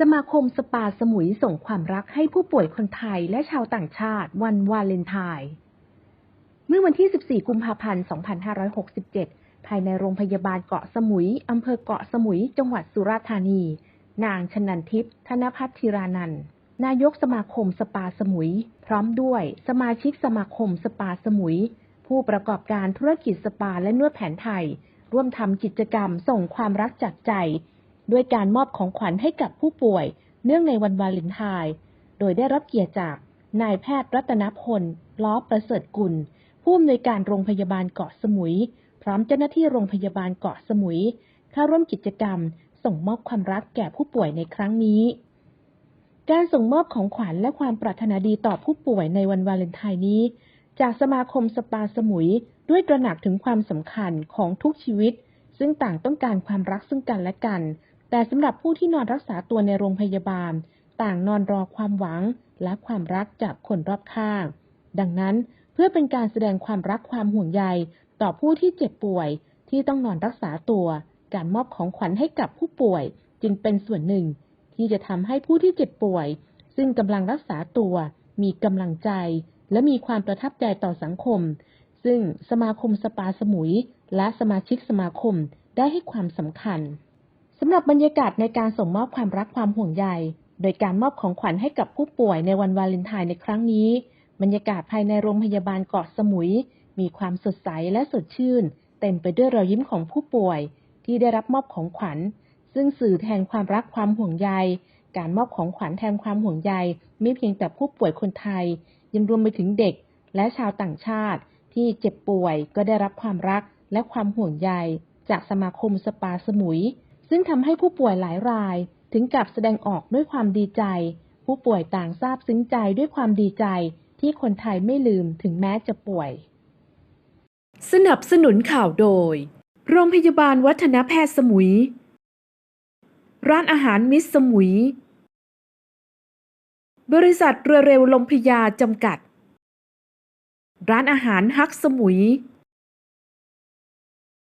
สมาคมสปาสมุยส่งความรักให้ผู้ป่วยคนไทยและชาวต่างชาติวันวาเลนไทน์เมื่อวันที่ 14 กุมภาพันธ์ 2567 ภายในโรงพยาบาลเกาะสมุย อำเภอเกาะสมุย จังหวัดสุราษฎร์ธานี นางชนันทิพย์ ธนพัฒน์ธีรานันท์ นายกสมาคมสปาสมุย พร้อมด้วยสมาชิกสมาคมสปาสมุย ผู้ประกอบการธุรกิจสปาและนวดแผนไทย ร่วมทำกิจกรรมส่งความรักจากใจ ด้วยการมอบของขวัญให้กับผู้ป่วย เนื่องในวันวาเลนไทน์ โดยได้รับเกียรติจาก นายแพทย์รัตนพล ล้อประเสริฐกุล ผู้อำนวยการโรงพยาบาลเกาะสมุย พร้อมเจ้าหน้าที่โรงพยาบาลเกาะสมุย เข้าร่วมกิจกรรม ส่งมอบความรักแก่ผู้ป่วยในครั้งนี้ การส่งมอบของขวัญและความปรารถนาดีต่อผู้ป่วยในวันวาเลนไทน์นี้ จากสมาคมสปาสมุยด้วยตระหนักถึงความสำคัญของทุกชีวิตซึ่งต่างต้องการความรักซึ่งกันและกัน แต่สำหรับผู้ที่นอนรักษาตัวในโรงพยาบาล ต่างนอนรอความหวังและความรักจากคนรอบข้าง ดังนั้นเพื่อเป็นการแสดงความรักความห่วงใย ต่อผู้ที่เจ็บป่วยที่ต้องนอนรักษาตัว การมอบของขวัญให้กับผู้ป่วย จึงเป็นส่วนหนึ่ง ที่จะทำให้ผู้ที่เจ็บป่วย ซึ่งกำลังรักษาตัว มีกำลังใจ และมีความประทับใจต่อสังคม ซึ่งสมาคมสปาสมุย และสมาชิกสมาคมได้ให้ความสำคัญำหรับบรรยากาศในการส่งมอบความรักความห่วงใย โดยการมอบของขวัญให้กับผู้ป่วยในวันวาเลนไทน์ในครั้งนี้ บรรยากาศภายในโรงพยาบาลเกาะสมุย มีความสดใสและสดชื่น เต็มไปด้วยรอยยิ้มของผู้ป่วย ที่ได้รับมอบของขวัญ ซึ่งสื่อแทนความรักความห่วงใย การมอบของขวัญแทนความห่วงใย ไม่เพียงแต่ผู้ป่วยคนไทย ยังรวมไปถึงเด็ก และชาวต่างชาติ ที่เจ็บป่วยก็ได้รับความรักและความห่วงใย จากสมาคมสปาสมุย ซึ่งทำให้ผู้ป่วยหลายรายถึงกับแสดงออกด้วยความดีใจ ผู้ป่วยต่างซาบซึ้งใจด้วยความดีใจที่คนไทยไม่ลืมถึงแม้จะป่วย สนับสนุนข่าวโดย โรงพยาบาลวัฒนแพทย์สมุย ร้านอาหารมิสสมุย บริษัทเรือเร็วลมพยาจำกัด ร้านอาหารฮักสมุย